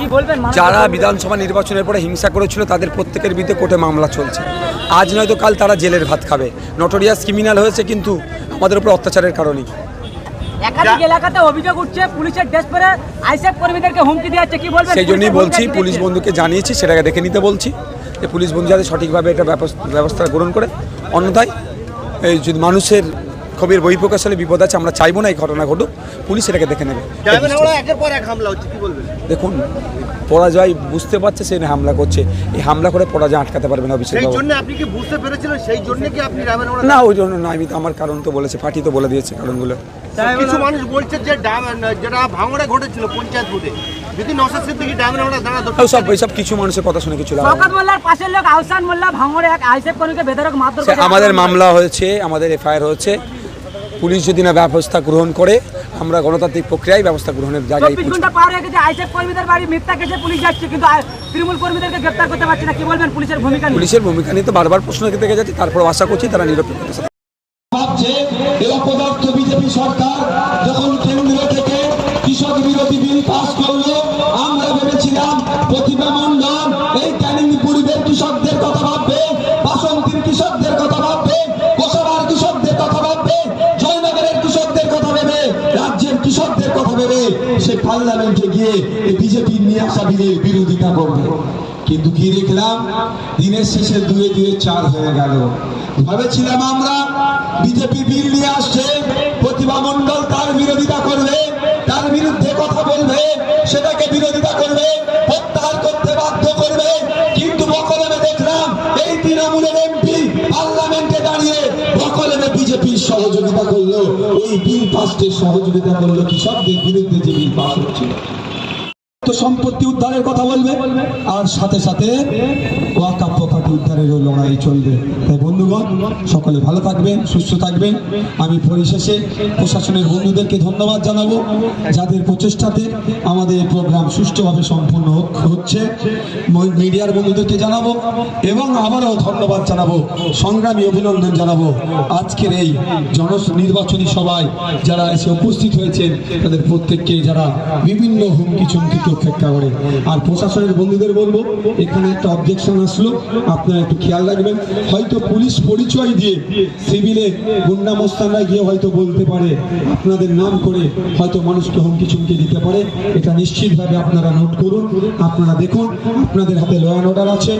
কি বলবেন? মানুষ- যারা বিধানসভা নির্বাচনের পরে হিংসা করেছিল তাদের প্রত্যেকের বিরুদ্ধে কোর্টে মামলা চলছে। আজ নয়তো কাল তারা জেলের ভাত খাবে। নটোরিয়াস ক্রিমিনাল হয়েছে কিন্তু আমাদের উপর অত্যাচারের কারণেই। সেই জন্যই বলছি পুলিশ বন্ধুকে জানিয়েছি সেটাকে দেখে নিতে বলছি যে পুলিশ বন্ধু যাতে সঠিকভাবে এটা ব্যবস্থা গ্রহণ করে। অন্যথায় এই যদি মানুষের ক্ষোভের বহিঃপ্রকাশ হলে বিপদ আছে আমরা চাইব না এই ঘটনা ঘটুক পুলিশ এটাকে দেখে নেবে। ডায়মন্ড হাওড়া একের পর এক হামলা হচ্ছে কি বলবেন? দেখুন পরাজয় বুঝতে পারছে সে হামলা করছে এই হামলা করে পরাজয় আটকাতে পারবে না অভিষেক বাবু। আপনি কি বুঝতে পেরেছিলেন সেই জন্য কি আপনি না ওই জন্য না আমি তো আমার কারণ তো বলেছে পার্টি তো বলে দিয়েছে কারণগুলো। কিছু মানুষ বলছে যে যেটা ভাঙড়ে ঘটেছিল পঞ্চায়েত ভোটে যদি সিদ্দিকি দাঁড়া ও সব এইসব কিছু মানুষের কথা শুনে কিছু লাভ শওকত মোল্লার পাশের লোক আহসান মোল্লা ভাঙড়ে এক আইসেফ কর্মীকে বেধরক মারধর আমাদের মামলা হয়েছে আমাদের এফআইআর হয়েছে পুলিশ যদি না ব্যবস্থা গ্রহণ করে আমরা গণতান্ত্রিক প্রক্রিয়ায় ব্যবস্থা গ্রহণের জায়গায় চব্বিশ পৌঁছবো। ঘণ্টা পার হয়ে গেছে আইসেফ কর্মীদের বাড়ি মিথ্যা কেসে পুলিশ যাচ্ছে কিন্তু তৃণমূল কর্মীদেরকে গ্রেপ্তার করতে পারছে না কি বলবেন পুলিশের ভূমিকা নিয়ে পুলিশের ভূমিকা নিয়ে তো বারবার প্রশ্ন থেকে যাচ্ছে তারপর আশা করছি তারা নিরপেক্ষতার সাথে ভাবছে এই অপদার্থ বিজেপি সরকার যখন কেন্দ্র থেকে কৃষক বিরোধী বিল পাস করল আমরা ভেবেছিলাম প্রতিভা পার্লামেন্টে গিয়ে এই বিজেপি নিয়ে আসা বিলের বিরোধিতা করবে। কিন্তু কি দেখলাম? দিনের শেষে দুয়ে দুয়ে চার হয়ে গেল। ভেবেছিলাম আমরা বিজেপি বিল নিয়ে আসছে প্রতিভা মন্ডল সহযোগিতা করল এই বিল পাসের সহযোগিতা করল কৃষকদের বিরুদ্ধে যে বিল পাস হচ্ছিল। সম্পত্তি উদ্ধারের কথা বলবে, আর সাথে সাথে ওয়াকা প্রপার্টি উদ্ধারেরও লড়াই চলবে। তাই বন্ধুগণ, সকলে ভালো থাকবেন, সুস্থ থাকবেন। আমি পরিশেষে প্রশাসনের বন্ধুদেরকে ধন্যবাদ জানাব, যাদের প্রচেষ্টাতে আমাদের প্রোগ্রাম সুষ্ঠুভাবে সম্পূর্ণ হচ্ছে। মিডিয়ার বন্ধুদেরকে জানাব এবং আবারও ধন্যবাদ জানাব, সংগ্রামী অভিনন্দন জানাব। আজকের এই জন নির্বাচনী সভায় যারা এসে উপস্থিত হয়েছেন, তাদের প্রত্যেককে যারা বিভিন্ন হুমকি চুমকিকে উপেক্ষা করে। আর প্রশাসনের বন্ধুদের বলব, এখানে একটা অবজেকশন আসলো। আপনারা একটু খেয়াল রাখবেন। হয়তো পুলিশ পরিচয় দিয়ে সিভিলে গুন্ডা মোস্তানরা গিয়ে হয়তো বলতে পারে, আপনাদের নাম করে হয়তো মানুষকে হুমকি চুমকি দিতে পারে। এটা নিশ্চিতভাবে আপনারা নোট করুন, আপনারা দেখুন, আপনাদের হাতে ল অ্যান্ড অর্ডার আছে।